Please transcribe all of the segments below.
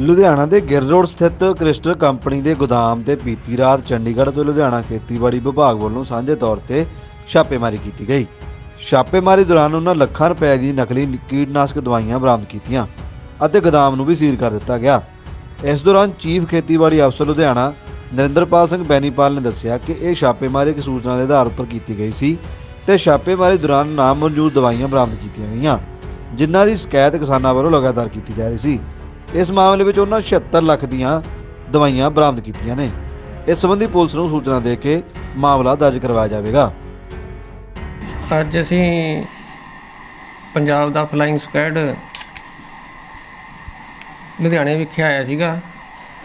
ਲੁਧਿਆਣਾ ਦੇ ਗਿਰ ਰੋਡ ਸਥਿਤ ਕ੍ਰਿਸਟਲ ਕੰਪਨੀ ਦੇ ਗੋਦਾਮ ਤੇ ਬੀਤੀ ਰਾਤ ਚੰਡੀਗੜ੍ਹ ਤੋਂ ਲੁਧਿਆਣਾ ਖੇਤੀਬਾੜੀ ਵਿਭਾਗ ਵੱਲੋਂ ਸਾਂਝੇ ਤੌਰ ਤੇ ਛਾਪੇਮਾਰੀ ਕੀਤੀ ਗਈ। ਛਾਪੇਮਾਰੀ ਦੌਰਾਨ ਉਹਨਾਂ ਲੱਖਾਂ ਰੁਪਏ ਦੀ ਨਕਲੀ ਕੀਟਨਾਸ਼ਕ ਦਵਾਈਆਂ ਬਰਾਮਦ ਕੀਤੀਆਂ ਅਤੇ ਗੋਦਾਮ ਨੂੰ ਵੀ ਸੀਲ ਕਰ ਦਿੱਤਾ ਗਿਆ। ਇਸ ਦੌਰਾਨ ਚੀਫ ਖੇਤੀਬਾੜੀ ਅਫਸਰ ਲੁਧਿਆਣਾ ਨਰਿੰਦਰਪਾਲ ਸਿੰਘ ਬੈਨੀਪਾਲ ਨੇ ਦੱਸਿਆ ਕਿ ਇਹ ਛਾਪੇਮਾਰੀ ਇੱਕ ਸੂਚਨਾ ਦੇ ਆਧਾਰ ਉੱਪਰ ਕੀਤੀ ਗਈ ਸੀ ਤੇ ਛਾਪੇਮਾਰੀ ਦੌਰਾਨ ਨਾਮਨਜ਼ੂਰ ਦਵਾਈਆਂ ਬਰਾਮਦ ਕੀਤੀਆਂ ਗਈਆਂ, ਜਿਨ੍ਹਾਂ ਦੀ ਸ਼ਿਕਾਇਤ ਕਿਸਾਨਾਂ ਵੱਲੋਂ ਲਗਾਤਾਰ ਕੀਤੀ ਜਾ ਰਹੀ ਸੀ। ਇਸ ਮਾਮਲੇ ਵਿੱਚ ਉਹਨਾਂ 76 ਲੱਖ ਦੀਆਂ ਦਵਾਈਆਂ ਬਰਾਮਦ ਕੀਤੀਆਂ ਨੇ। ਇਸ ਸੰਬੰਧੀ ਪੁਲਿਸ ਨੂੰ ਸੂਚਨਾ ਦੇ ਕੇ ਮਾਮਲਾ ਦਰਜ ਕਰਵਾਇਆ ਜਾਵੇਗਾ। ਅੱਜ ਅਸੀਂ ਪੰਜਾਬ ਦਾ ਫਲਾਈਂਗ ਸਕੁਐਡ ਲੁਧਿਆਣੇ ਵਿਖੇ ਆਇਆ ਸੀਗਾ।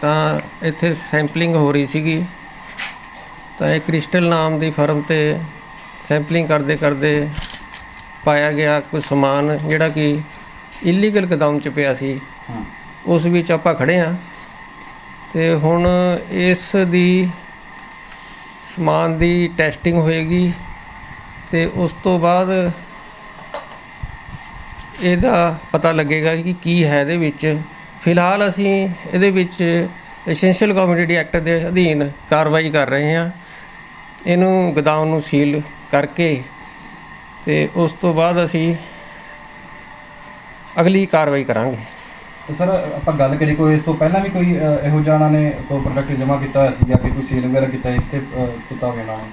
ਤਾਂ ਇੱਥੇ ਸੈਂਪਲਿੰਗ ਹੋ ਰਹੀ ਸੀਗੀ। ਤਾਂ ਇਹ ਕ੍ਰਿਸਟਲ ਨਾਮ ਦੀ ਫਰਮ ਤੇ ਸੈਂਪਲਿੰਗ ਕਰਦੇ ਕਰਦੇ ਪਾਇਆ ਗਿਆ ਕੋਈ ਸਮਾਨ ਜਿਹੜਾ ਕਿ ਇਲੀਗਲ ਗਦਾਮ ਚ ਪਿਆ ਸੀ। ਉਸ ਵਿੱਚ ਆਪਾਂ ਖੜੇ ਆ ਤੇ ਹੁਣ ਇਸ ਦੀ ਸਮਾਨ ਦੀ ਟੈਸਟਿੰਗ ਹੋਏਗੀ ਤੇ ਉਸ ਤੋਂ ਬਾਅਦ ਇਹਦਾ ਪਤਾ ਲੱਗੇਗਾ ਕਿ ਕੀ ਹੈ ਇਹਦੇ ਵਿੱਚ। ਫਿਲਹਾਲ ਅਸੀਂ ਇਹਦੇ ਵਿੱਚ ਐਸੈਂਸ਼ੀਅਲ ਕਮੋਡਿਟੀ ਐਕਟ ਦੇ ਅਧੀਨ ਕਾਰਵਾਈ ਕਰ ਰਹੇ ਹਾਂ। ਇਹਨੂੰ ਗਦਾਮ ਨੂੰ ਸੀਲ ਕਰਕੇ ਤੇ ਉਸ ਤੋਂ ਬਾਅਦ ਅਸੀਂ ਅਗਲੀ ਕਾਰਵਾਈ ਕਰਾਂਗੇ। ਤੇ ਸਰ ਆਪਾਂ ਗੱਲ ਕਰੀ ਕੋਈ ਇਸ ਤੋਂ ਪਹਿਲਾਂ ਵੀ ਕੋਈ ਇਹੋ ਜਿਹਾ ਉਹਨਾਂ ਨੇ ਕੋਈ ਪ੍ਰੋਡਕਟ ਜਮ੍ਹਾਂ ਕੀਤਾ ਹੋਇਆ ਸੀ ਜਾਂ ਕਿ ਕੋਈ ਸੇਲ ਵਗੈਰਾ ਕੀਤਾ ਹੈ ਕਿਤੇ ਅ, ਕੀਤਾ ਹੋਵੇ ਉਹਨਾਂ ਨੇ?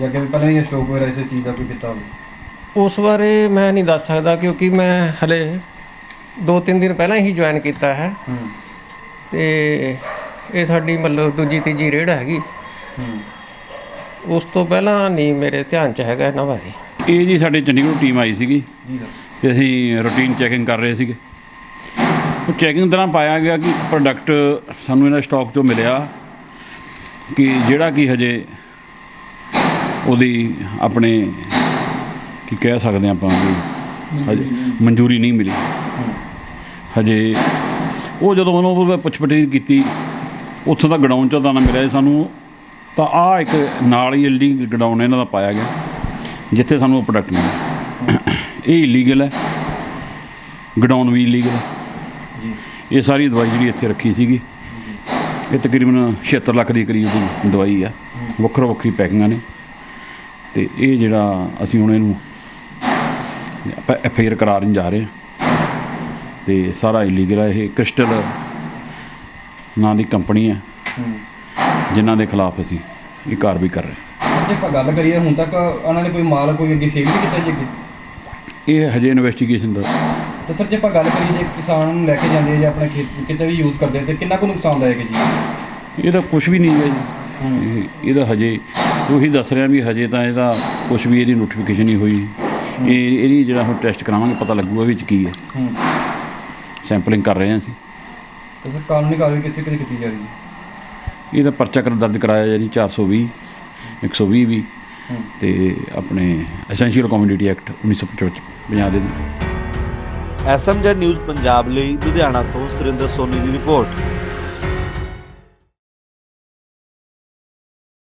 ਜਾਂ ਕਿ ਪਹਿਲਾਂ ਹੀ ਸਟਾਕ ਵਗੈਰਾ ਇਸੇ ਚੀਜ਼ ਦਾ ਕੋਈ ਕੀਤਾ ਹੋਵੇ? ਉਸ ਬਾਰੇ ਮੈਂ ਨਹੀਂ ਦੱਸ ਸਕਦਾ ਕਿਉਂਕਿ ਮੈਂ ਹਲੇ 2-3 ਦਿਨ ਪਹਿਲਾਂ ਹੀ ਜੁਆਇਨ ਕੀਤਾ ਹੈ। ਹੂੰ। ਤੇ ਇਹ ਸਾਡੀ ਮਤਲਬ ਦੂਜੀ ਤੀਜੀ ਰੇਡ ਹੈਗੀ। ਹੂੰ। ਉਸ ਤੋਂ ਪਹਿਲਾਂ ਨਹੀਂ ਮੇਰੇ ਧਿਆਨ 'ਚ ਹੈਗਾ ਇਹਨਾਂ ਬਾਰੇ। ਇਹ ਜੀ ਸਾਡੇ ਚੰਡੀਗੜ੍ਹ ਟੀਮ ਆਈ ਸੀਗੀ। ਜੀ ਸਰ ਤੇ ਅਸੀਂ ਰੂਟੀਨ ਚੈਕਿੰਗ ਕਰ ਰਹੇ ਸੀਗੇ। ਚੈਕਿੰਗ ਦੌਰਾਨ ਪਾਇਆ ਗਿਆ ਕਿ ਪ੍ਰੋਡਕਟ ਸਾਨੂੰ ਇਹਨਾਂ ਸਟਾਕ ਚੋਂ ਮਿਲਿਆ ਕਿ ਜਿਹੜਾ ਕਿ ਹਜੇ ਉਹਦੀ ਆਪਣੇ ਕੀ ਕਹਿ ਸਕਦੇ ਆਪਾਂ ਵੀ ਹਜੇ ਮਨਜ਼ੂਰੀ ਨਹੀਂ ਮਿਲੀ। ਹਜੇ ਉਹ ਜਦੋਂ ਉਹਨਾਂ ਕੋਲ ਪੁੱਛਪਟੀ ਕੀਤੀ, ਉੱਥੋਂ ਦਾ ਗਡਾਊਨ ਚੋਂ ਦਾਣਾ ਮਿਲਿਆ ਸੀ ਸਾਨੂੰ। ਤਾਂ ਆ ਇੱਕ ਨਾਲ ਹੀ ਐਲਡੀ ਗਡਾਊਨ ਇਹਨਾਂ ਦਾ ਪਾਇਆ ਗਿਆ, ਜਿੱਥੇ ਸਾਨੂੰ ਉਹ ਪ੍ਰੋਡਕਟ ਮਿਲਿਆ। ਇਹ ਇਲੀਗਲ ਹੈ। ਗਡਾਊਨ ਵੀ ਇਲੀਗਲ ਹੈ। ਇਹ ਸਾਰੀ ਦਵਾਈ ਜਿਹੜੀ ਇੱਥੇ ਰੱਖੀ ਸੀਗੀ ਇਹ ਤਕਰੀਬਨ 76 ਲੱਖ ਦੇ ਕਰੀਬ ਦੀ ਦਵਾਈ ਆ। ਵੱਖਰੋ ਵੱਖਰੀ ਪੈਕਿੰਗਾਂ ਨੇ। ਤੇ ਇਹ ਜਿਹੜਾ ਅਸੀਂ ਹੁਣ ਇਹਨੂੰ ਆਪਾਂ ਐਫ ਆਈ ਆਰ ਕਰਾਰਨ ਜਾ ਰਹੇ ਹਾਂ। ਤੇ ਸਾਰਾ ਇਲੀਗਲ ਹੈ ਇਹ ਕ੍ਰਿਸਟਲ ਨਾਂ ਦੀ ਕੰਪਨੀ ਹੈ ਹੂੰ ਜਿਨ੍ਹਾਂ ਦੇ ਖਿਲਾਫ ਅਸੀਂ ਇਹ ਕਾਰਵਾਈ ਕਰ ਰਹੇ ਹਾਂ। ਜੇ ਆਪਾਂ ਗੱਲ ਕਰੀਏ ਹੁਣ ਤੱਕ ਉਹਨਾਂ ਨੇ ਕੋਈ ਮਾਲ ਕੋਈ ਅੱਗੇ ਸੇਲ ਨਹੀਂ ਕੀਤਾ ਜੀ ਅੱਗੇ? ਇਹ ਹਜੇ ਇਨਵੈਸਟੀਗੇਸ਼ਨ ਦਾ ਤੇ ਸਰ ਜੇ ਆਪਾਂ ਗੱਲ ਕਰੀਏ ਜੇ ਕਿਸਾਨ ਨੂੰ ਲੈ ਕੇ ਜਾਂਦੇ ਆ ਜਾਂ ਆਪਣੇ ਖੇਤ ਕਿਤੇ ਵੀ ਯੂਜ਼ ਕਰਦੇ ਆ ਤੇ ਕਿੰਨਾ ਕੁ ਨੁਕਸਾਨਦਾਇਕ ਹੈ ਜੀ? ਇਹਦਾ ਕੁਝ ਵੀ ਨਹੀਂ ਹੈ ਜੀ। ਇਹ- ਇਹਦਾ ਹਜੇ ਉਹੀ ਦੱਸ ਰਿਹਾ ਵੀ ਹਜੇ ਤਾਂ ਇਹਦਾ ਕੁਝ ਵੀ ਇਹਦੀ ਨੋਟੀਫਿਕੇਸ਼ਨ ਨਹੀਂ ਹੋਈ। ਇਹ ਇਹਦੀ ਜਿਹੜਾ ਹੁਣ ਟੈਸਟ ਕਰਾਵਾਂਗੇ ਪਤਾ ਲੱਗੂਗਾ ਵਿੱਚ ਕੀ ਹੈ। ਹੂੰ। ਸੈਂਪਲਿੰਗ ਕਰ ਰਹੇ ਹਾਂ ਅਸੀਂ। ਤੇ ਸਰ ਕਾਨੂੰਨੀ ਕਾਰਵਾਈ ਕਿਸ ਤਰੀਕੇ ਦੀ ਕੀਤੀ ਜਾ ਰਹੀ ਹੈ? ਇਹਦਾ ਪਰਚਾ ਕਰ ਦਰਜ ਕਰਾਇਆ ਜੀ 420 120 ਵੀ। ਹੂੰ। ਤੇ ਆਪਣੇ ਐਸੈਂਸ਼ੀਅਲ ਕਮੋਡਿਟੀ ਐਕਟ 1955 ਪੰਜਾਬ ਦੇ ਅਧੀਨ। ਐਸਐਮਜੀ ਨਿਊਜ਼ ਪੰਜਾਬ ਲਈ ਲੁਧਿਆਣਾ ਤੋਂ ਸੁਰਿੰਦਰ ਸੋਨੀ ਦੀ ਰਿਪੋਰਟ।